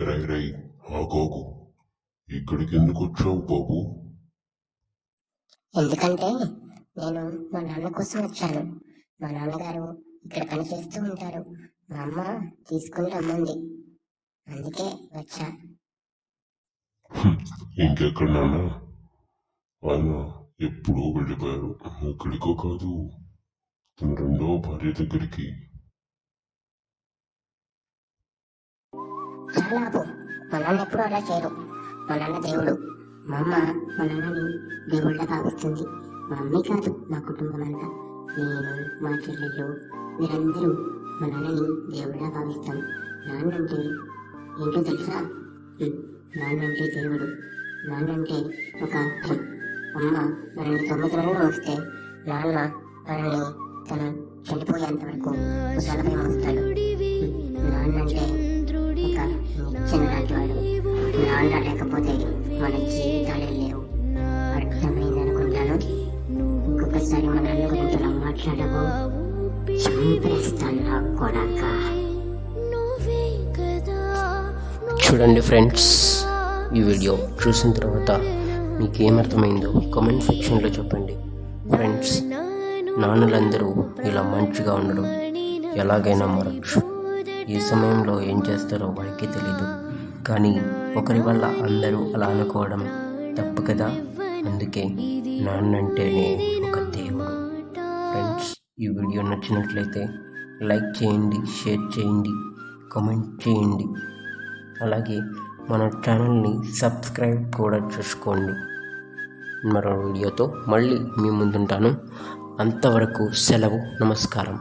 రై రై ఆగోగు. ఇక్కడికి ఎందుకు వచ్చావు బాబు? ఎందుకంటే నేను మా నాన్న కోసం వచ్చాను. మా నాన్నగారు ఇక్కడ పని చేస్తూ ఉంటారు. మా అమ్మ తీసుకుని రమ్మంది. అందుకే వచ్చా. ఇంకెక్కడ నాన్న? ఆయన ఎప్పుడో వెళ్ళిపోయారు. ఎక్కడికో కాదు తన రెండో భార్య దగ్గరికి. చాలా ఆపు మా నాన్న ఎప్పుడు అలా చేయరు. మా నాన్న దేవుడు. మా అమ్మ మా నాన్నని దేవుళ్ళ భావిస్తుంది మా అమ్మే కాదు మా కుటుంబం అంతా. నేను మా చెల్లెళ్ళు మీరందరూ మా నాన్నని దేవుళ్ళ భావిస్తాం నాన్నంటే ఏంటో తెలుసా? నాన్నంటే దేవుడు. నాన్నంటే ఒక అర్థం. అమ్మ మనల్ని తొమ్మిది నెలలు వస్తే నాన్న మనల్ని తను చనిపోయేంత వరకు మోస్తాడు నాన్నంటే ఒక నిచ్చెన లాంటి నాన్న లేకపోతే మన జీవితాలే లేవు. అర్థమైంది అనుకుంటాను? ఇంకొకసారి మా నాన్న గురించి ఇలా మాట్లాడవు? చంపేస్తాను నా కొడక. చూడండి ఫ్రెండ్స్ ఈ వీడియో చూసిన తర్వాత మీకు ఏమర్థమైందో కామెంట్ సెక్షన్లో చెప్పండి. ఫ్రెండ్స్ నాన్నలందరూ ఇలా మంచిగా ఉండడం ఎలాగైనా మారచ్చు ఏ సమయంలో ఏం చేస్తారో వారికి తెలీదు. కానీ ఒకరి వల్ల అందరూ అలా అనుకోవడం తప్పు కదా? అందుకే నాన్నంటేనే ఒక దేవుడు. ఫ్రెండ్స్ ఈ వీడియో నచ్చినట్లయితే లైక్ చేయండి షేర్ చేయండి కామెంట్ చేయండి. అలాగే మన ఛానల్ని సబ్స్క్రైబ్ కూడా చేసుకోండి. మరో వీడియోతో మళ్ళీ మీ ముందుంటాను. అంతవరకు సెలవు నమస్కారం.